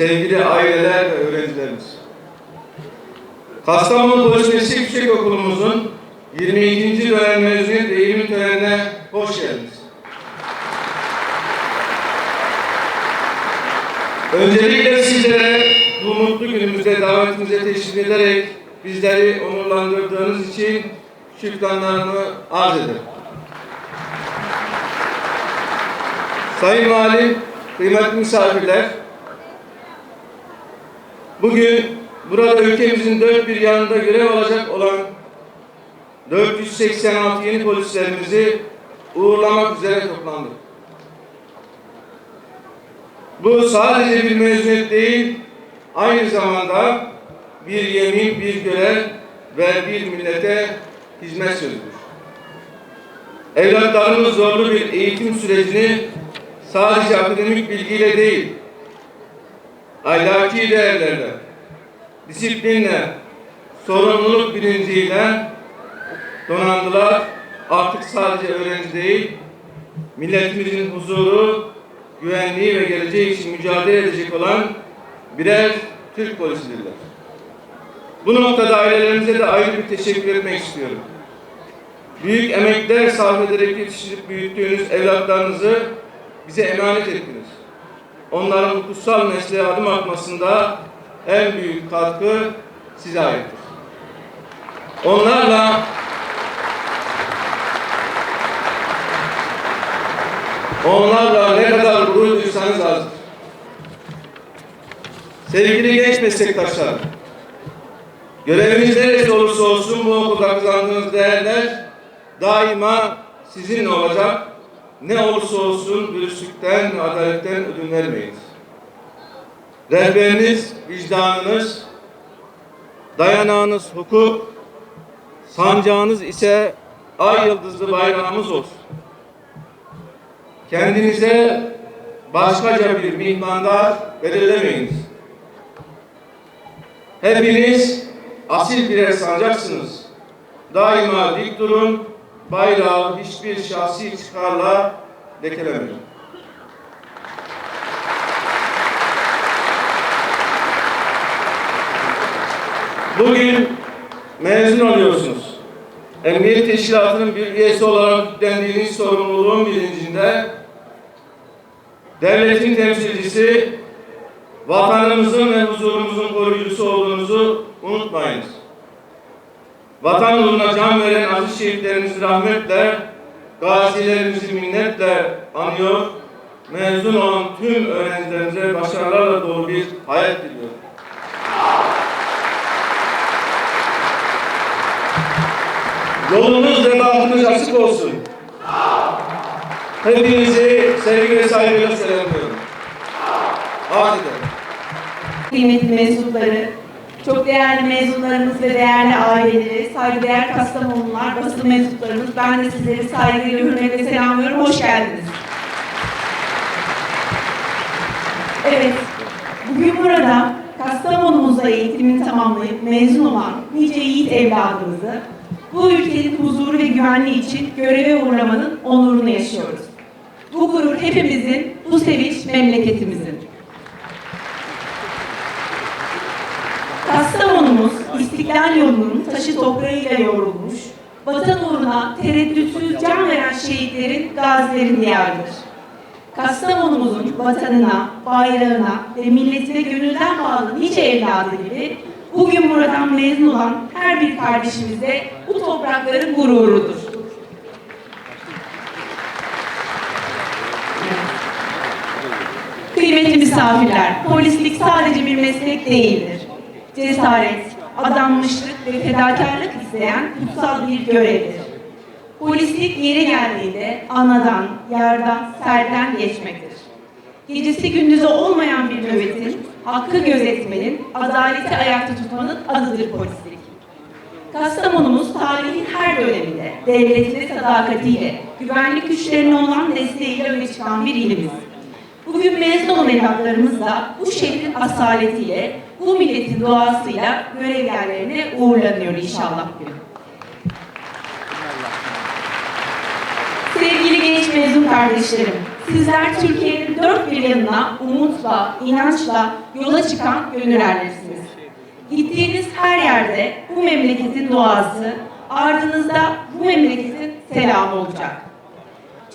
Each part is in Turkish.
sevgili aileler ve öğrencilerimiz. Kastamonu Polis Meslek Yüksek Okulumuzun 22. dönem mezuniyet eğilim törenine hoş geldiniz. Öncelikle sizlere bu mutlu günümüzde davetimize teşrif ederek bizleri onurlandırdığınız için şükranlarımı arz ederim. Sayın Valim, kıymetli misafirler, bugün burada ülkemizin dört bir yanında görev alacak olan 486 yeni polislerimizi uğurlamak üzere toplandık. Bu sadece bir mezuniyet değil, aynı zamanda bir yemin, bir görev ve bir millete hizmet sözüdür. Evlatlarımız zorlu bir eğitim sürecini sadece akademik bilgiyle değil, ahlaki değerlerle, disiplinle, sorumluluk bilinciyle donandılar. Artık sadece öğrenci değil, milletimizin huzuru, güvenliği ve geleceği için mücadele edecek olan birer Türk polisidirler. Bu noktada ailelerimize de ayrı bir teşekkür etmek istiyorum. Büyük emekler sarf ederek yetiştirip büyüttüğünüz evlatlarınızı bize emanet ettiniz. Onların bu kutsal mesleğe adım atmasında en büyük katkı size aittir. Onlarla onlarla ne kadar gurur duysanız azdır. Sevgili genç meslektaşlar, göreviniz neresi olursa olsun bu okulda kazandığınız değerler daima sizinle olacak. Ne olursa olsun dürüstlükten adaletten ödün vermeyiniz. Rehberiniz, vicdanınız, dayanağınız hukuk, sancağınız ise ay yıldızlı bayrağımız olsun. Kendinize başkaca bir mihmandar belirlemeyiniz. Hepiniz asil birer sancaksınız. Daima dik durun, bayrağı hiçbir şahsi çıkarla lekelemeyin. Bugün mezun oluyorsunuz. Emniyet Teşkilatı'nın bir üyesi olarak yüklendiğiniz sorumluluğun bilincinde devletin temsilcisi, vatanımızın ve huzurumuzun koruyucusu olduğunuzu unutmayınız. Vatan uğruna can veren aziz şehitlerimizi rahmetle, gazilerimizi minnetle anıyor, mezun olan tüm öğrencilerimize başarılarla dolu bir hayat diliyorum. Yolunuz ve bahtınız açık olsun. Hepinizi sevgi ve saygıyla selamlıyorum. Hadi kıymetli mezunları, çok değerli mezunlarımız ve değerli aileleri, saygıdeğer Kastamonular, basın mensuplarımız, ben de sizleri saygıyla, hürmetle selamlıyorum. Hoş geldiniz. Evet, bugün burada Kastamonumuzda eğitimini tamamlayıp mezun olan nice yiğit evladımızı bu ülkenin huzuru ve güvenliği için göreve uğramanın onurunu yaşıyoruz. Bu gurur hepimizin, bu sevinç memleketimizin. Kastamonumuz İstiklal yolunun taşı toprağıyla yoğrulmuş, vatan uğruna tereddütsüz can veren şehitlerin, gazilerin diyarıdır. Kastamonumuzun vatanına, bayrağına ve milletine gönülden bağlı nice evladı gibi bugün buradan mezun olan her bir kardeşimiz de bu toprakların gururudur. Kıymetli misafirler, polislik sadece bir meslek değildir. Cesaret, adanmışlık ve fedakarlık isteyen kutsal bir görevdir. Polislik yeri geldiğinde anadan, yardan, serden geçmektir. Gecesi gündüzü olmayan bir nöbetin, hakkı gözetmenin, adaleti ayakta tutmanın adıdır polislik. Kastamonumuz tarihin her döneminde devletine sadakatiyle, güvenlik güçlerine olan desteğiyle öne çıkan bir ilimiz. Bugün mezun olan evlatlarımız da bu şehrin asaletiyle, bu milletin doğasıyla görev yerlerine uğurlanıyor inşallah bugün. Sevgili genç mezun kardeşlerim, Sizler Türkiye'nin dört bir yanına umutla, inançla yola çıkan gönüllerlersiniz. Gittiğiniz her yerde bu memleketin duası, ardınızda bu memleketin selamı olacak.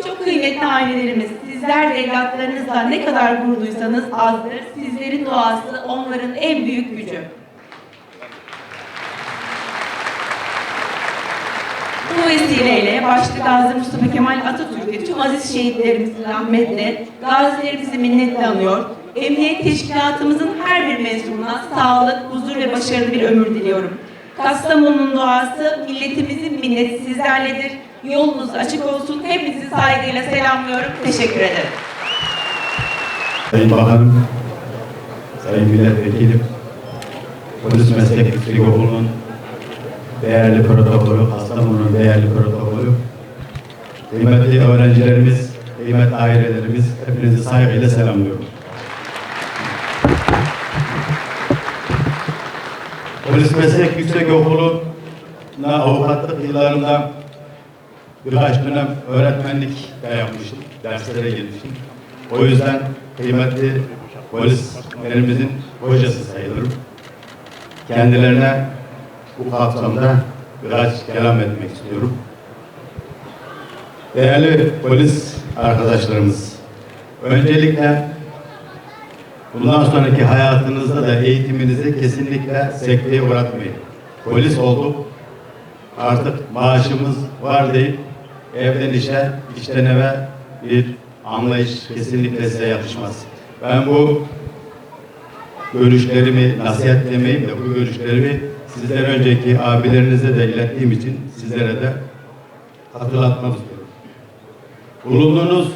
Çok kıymetli ailelerimiz, sizler ve evlatlarınızla ne kadar gurur duysanız azdır. Sizlerin duası onların en büyük gücü. Bu vesileyle başta Gazi Mustafa Kemal Atatürk ve tüm aziz şehitlerimizin rahmetle, gazilerimizi minnetle anıyor. Emniyet Teşkilatımızın her bir mensubuna sağlık, huzur ve başarılı bir ömür diliyorum. Kastamonu'nun duası, milletimizin minneti sizlerledir. Yolunuz açık olsun. Hepinizi saygıyla selamlıyorum. Teşekkür ederim. Sayın Bakanım, Sayın Milletvekilim, Polis Meslek Yüksek değerli protokolü, Kastamonu'nun değerli protokolü, kıymetli öğrencilerimiz, kıymetli ailelerimiz, hepinizi saygıyla selamlıyorum. Polis Meslek Yüksek Okulu'na avukatlık yıllarında birkaç dönem öğretmenlik de yapmıştım, derslere girmiştim. O yüzden kıymetli polislerimizin hocası sayılırım. Kendilerine bu kapsamda birkaç kelam etmek istiyorum. Değerli polis arkadaşlarımız, öncelikle bundan sonraki hayatınızda da eğitiminizi kesinlikle sekteye uğratmayın. Polis olduk, artık maaşımız var deyip evden işe, işten eve bir anlayış kesinlikle size yakışmaz. Ben bu görüşlerimi, nasihat demeyeyim de bu görüşlerimi sizden önceki abilerinize de ilettiğim için sizlere de hatırlatmak istiyorum. Bulunduğunuz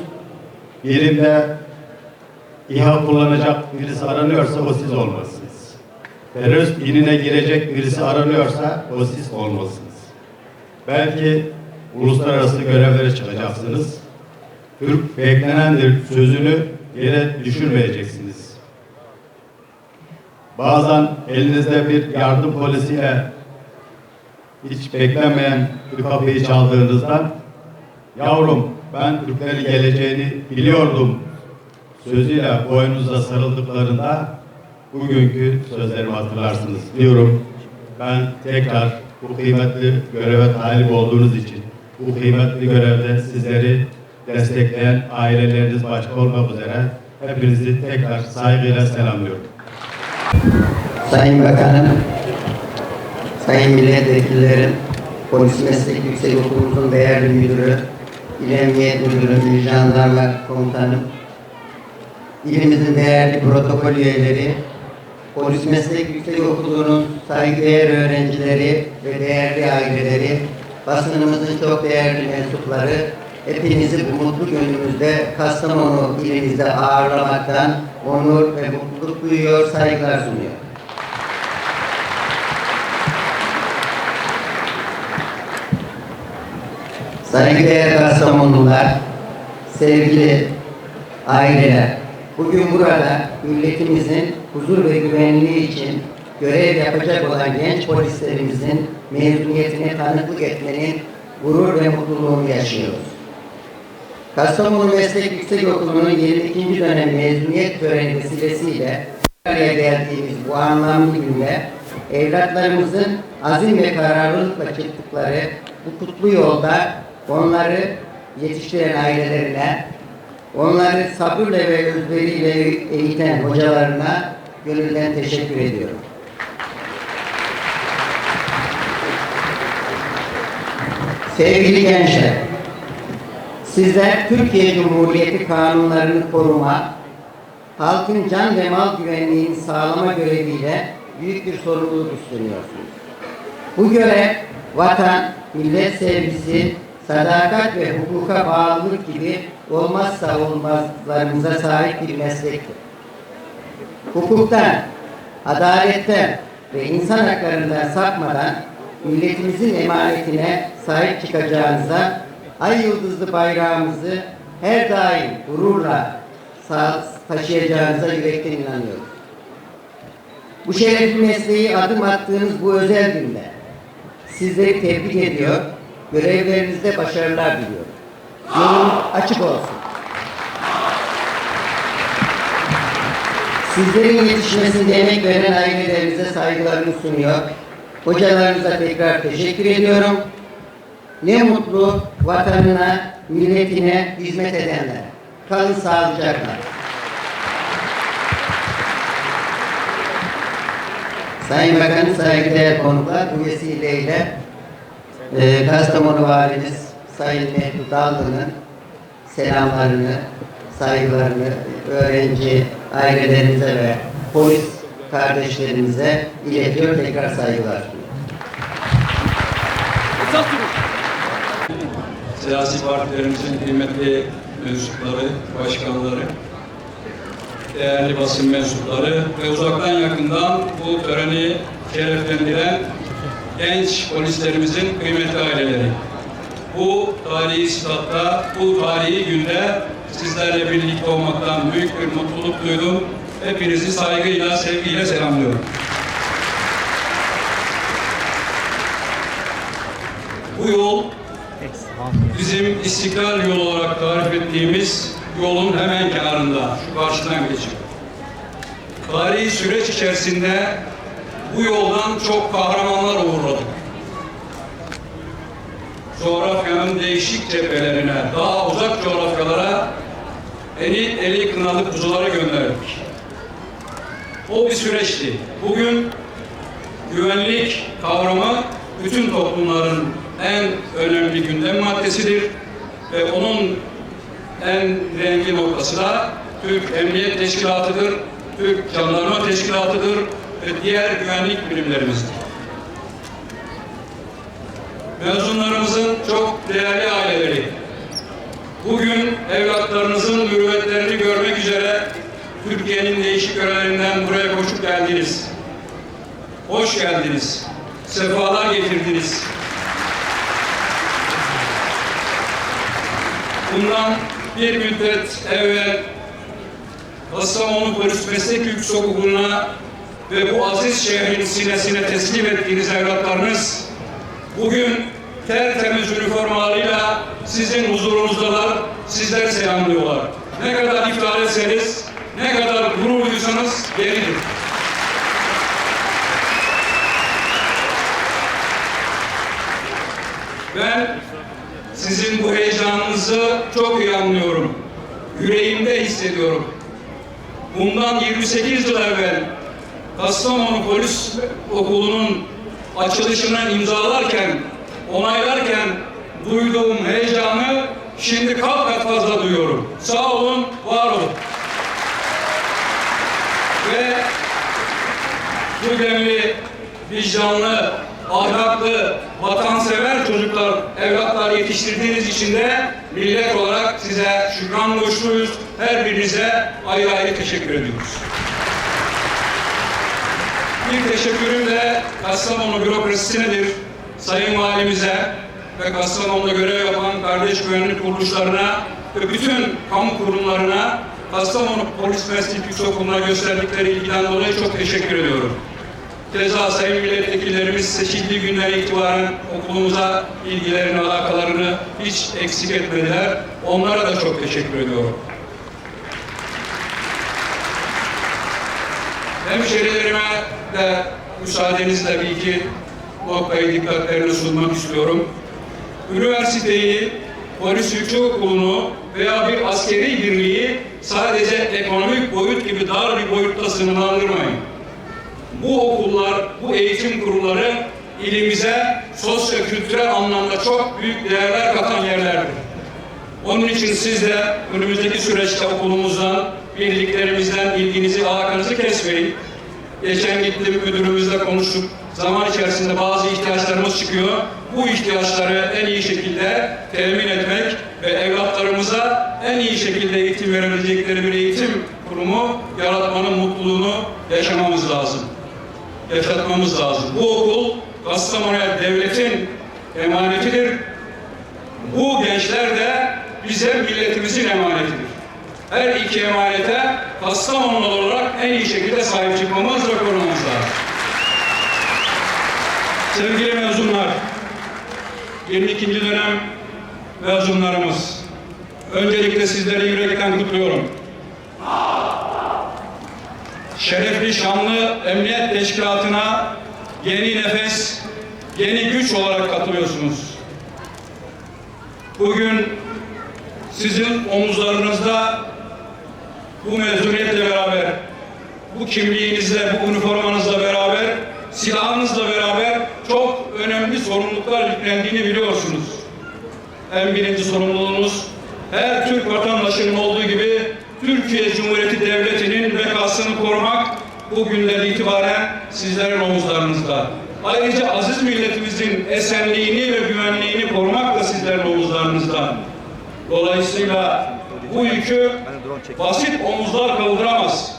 yerinde İHA kullanacak birisi aranıyorsa o siz olmalısınız. Terörist inine girecek birisi aranıyorsa o siz olmalısınız. Belki uluslararası görevlere çıkacaksınız. Türk beklenendir sözünü yere düşürmeyeceksiniz. Bazen elinizde bir yardım polisiyle hiç beklenmeyen bir kapıyı çaldığınızda yavrum ben Türklerin geleceğini biliyordum sözüyle boynunuza sarıldıklarında bugünkü sözlerimi hatırlarsınız diyorum. Ben tekrar bu kıymetli göreve talip olduğunuz için bu kıymetli görevde sizleri destekleyen aileleriniz başta olmak üzere hepinizi tekrar saygıyla selamlıyorum. Sayın Bakanım, Sayın Milletvekillerim, Polis Meslek Yüksek Okulumuzun değerli müdürü, İl Emniyet Müdürü, Jandarma Komutanım, ilimizin değerli protokol üyeleri, Polis Meslek Yüksek Okulu'nun saygıdeğer öğrencileri ve değerli aileleri, basınımızın çok değerli mensupları, hepinizi bu mutlu günümüzde Kastamonu ilimizde ağırlamaktan onur ve mutluluk duyuyor, saygılar sunuyor. Saygıdeğer Kastamonlular, sevgili aileler, bugün burada milletimizin huzur ve güvenliği için görev yapacak olan genç polislerimizin mezuniyetine tanıklık etmenin gurur ve mutluluğunu yaşıyoruz. Kastamonu Meslek Yüksek Okulu'nun 22. dönem mezuniyet töreni vesilesiyle araya geldiğimiz bu anlamlı günde evlatlarımızın azim ve kararlılıkla çıktıkları bu kutlu yolda onları yetiştiren ailelerine, onları sabırla ve özveriyle eğiten hocalarına gönülden teşekkür ediyorum. Sevgili gençler, sizler Türkiye Cumhuriyeti kanunlarını koruma, halkın can ve mal güvenliğini sağlama göreviyle büyük bir sorumluluk üstleniyorsunuz. Bu görev vatan, millet sevgisi, sadakat ve hukuka bağlılık gibi olmazsa olmazlarımıza sahip bir meslektir. Hukuktan, adaletten ve insan haklarından sapmadan milletimizin emanetine sahip çıkacağınıza ay yıldızlı bayrağımızı her daim gururla taşıyacağınıza yürekten inanıyorum. Bu şerefli mesleği adım attığınız bu özel günde sizleri tebrik ediyor, görevlerinizde başarılar diliyorum. Yolun açık olsun. Sizlerin yetişmesinde emek veren ailelerinize saygılarımı sunuyor. Hocalarınıza tekrar teşekkür ediyorum. Ne mutlu vatanına, milletine hizmet edenler. Kalın sağlıcakla. Sayın Bakanım, saygıdeğer konuklar, bu vesileyle e, Kastamonu Valimiz Sayın Mehmet Dallı'nın selamlarını, saygılarını öğrenci ailelerimize ve polis kardeşlerimize iletiyor. Tekrar saygılar siyasi partilerimizin kıymetli mensupları, başkanları, değerli basın mensupları ve uzaktan yakından bu töreni şereflendiren genç polislerimizin kıymetli aileleri. Bu tarihi statta, bu tarihi günde sizlerle birlikte olmaktan büyük bir mutluluk duydum. Hepinizi saygıyla, sevgiyle selamlıyorum. Bu yol bizim istiklal yolu olarak tarif ettiğimiz yolun hemen kenarında, şu karşıdan geçiyor. Tarihi süreç içerisinde bu yoldan çok kahramanlar uğurladık. Coğrafyanın değişik cephelerine, daha uzak coğrafyalara eli, eli kınalı kuzuları gönderdik. O bir süreçti. Bugün güvenlik kavramı bütün toplumların en önemli gündem maddesidir ve onun en rengi noktası da Türk Emniyet Teşkilatı'dır, Türk Jandarma Teşkilatı'dır ve diğer güvenlik birimlerimizdir. Mezunlarımızın çok değerli aileleri, bugün evlatlarınızın mürüvvetlerini görmek üzere Türkiye'nin değişik yörelerinden buraya koşup geldiniz. Hoş geldiniz. Sefalar getirdiniz. Bundan bir müddet evvel Kastamonu Polis Meslek Yüksekokulu'na ve bu aziz şehrin sinesine teslim ettiğiniz evlatlarınız bugün tertemiz üniformalarıyla sizin huzurunuzdalar, sizler selamlıyorlar. Ne kadar iftihar etseniz, ne kadar gurur duysanız yeridir. Ben sizin bu heyecanınızı çok iyi anlıyorum. Yüreğimde hissediyorum. Bundan 28 yıl evvel Kastamonu Polis Okulu'nun açılışını imzalarken, onaylarken duyduğum heyecanı şimdi kat kat fazla duyuyorum. Sağ olun, var olun. Ve bu demli, vicdanlı, ahlaklı, vatansever çocuklar, evlatlar yetiştirdiğiniz için de millet olarak size şükran borçluyuz. Her birinize ayrı ayrı teşekkür ediyoruz. Bir teşekkürüm de Kastamonu bürokrasisinedir. Sayın Valimize ve Kastamonu'da görev yapan kardeş güvenlik kuruluşlarına ve bütün kamu kurumlarına Kastamonu Polis Meslek Yüksekokulu'na gösterdikleri ilgiden dolayı çok teşekkür ediyorum. Keza sayın milletvekillerimiz seçildiği günden itibaren okulumuza ilgilerini, alakalarını hiç eksik etmediler. Onlara da çok teşekkür ediyorum. Hemşerilerime de müsaadenizle bir iki noktayı dikkatlerine sunmak istiyorum. Üniversiteyi, polis yüksekokulu'nu veya bir askeri birliği sadece ekonomik boyut gibi dar bir boyutta sınırlandırmayın. Bu okullar, bu eğitim kurulları ilimize sosyo-kültürel anlamda çok büyük değerler katan yerlerdir. Onun için siz de önümüzdeki süreçte okulumuzdan, birliklerimizden ilginizi, alakanızı kesmeyin. Geçen gittim müdürümüzle konuştuk. Zaman içerisinde bazı ihtiyaçlarımız çıkıyor. Bu ihtiyaçları en iyi şekilde temin etmek ve evlatlarımıza en iyi şekilde eğitim verebilecekleri bir eğitim kurumu yaratmanın mutluluğunu yaşamamız lazım. Yaşatmamız lazım. Bu okul Kastamonu'ya devletin emanetidir. Bu gençler de bize milletimizin emanetidir. Her iki emanete Kastamonu olarak en iyi şekilde sahip çıkmamız ve korumamız lazım. Sevgili mezunlar, 22. dönem mezunlarımız, öncelikle sizleri yürekten kutluyorum. şerefli şanlı emniyet teşkilatına yeni nefes, yeni güç olarak katılıyorsunuz. Bugün sizin omuzlarınızda bu mezuniyetle beraber, bu kimliğinizle, bu üniformanızla beraber, silahınızla beraber çok önemli yüklendiğini biliyorsunuz. En birinci sorumluluğunuz her Türk vatandaşının olduğu gibi Türkiye Cumhuriyeti Devleti'nin bekasını korumak bugünden itibaren sizlerin omuzlarınızda. Ayrıca aziz milletimizin esenliğini ve güvenliğini korumak da sizlerin omuzlarınızda. Dolayısıyla bu yükü basit omuzlar kaldıramaz.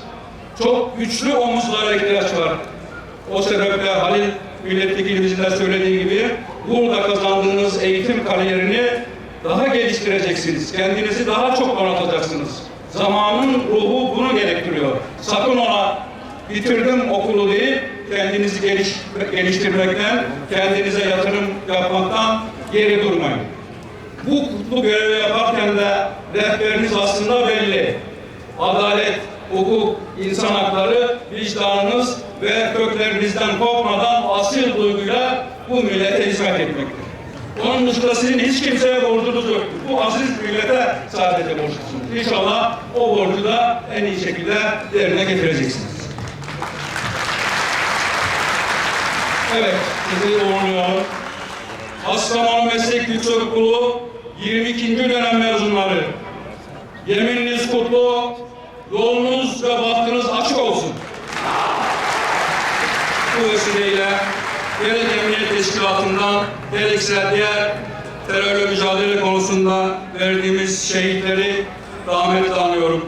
Çok güçlü omuzlara ihtiyaç var. O sebeple Halil milletvekilimizin de söylediği gibi burada kazandığınız eğitim kariyerini daha geliştireceksiniz. Kendinizi daha çok donatacaksınız. Zamanın ruhu bunu gerektiriyor. Sakın ona bitirdim okulu deyip kendinizi geliş, geliştirmekten, kendinize yatırım yapmaktan geri durmayın. Bu kutlu görevi yaparken de rehberiniz aslında belli. Adalet, hukuk, insan hakları, vicdanınız ve köklerinizden kopmadan asil duyguyla bu millete hizmet etmektir. Onun dışında hiç kimseye borcunuz yoktur. Bu aziz millete sadece borçlusunuz. İnşallah o borcu da en iyi şekilde yerine getireceksiniz. Evet, sizi uğurluyorum. Kastamonu Meslek Yüksekokulu 22. dönem mezunları. Yemininiz kutlu, yolunuz ve bahtınız açık olsun. Bu vesileyle gerek Teşkilatı'ndan gerekse diğer terörle mücadele konusunda verdiğimiz şehitleri rahmetle anıyorum.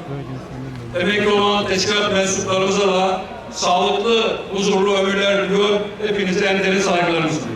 Emekli olan teşkilat mensuplarımıza da sağlıklı, huzurlu ömürler diliyor. Hepinize en derin saygılarımı sunuyorum.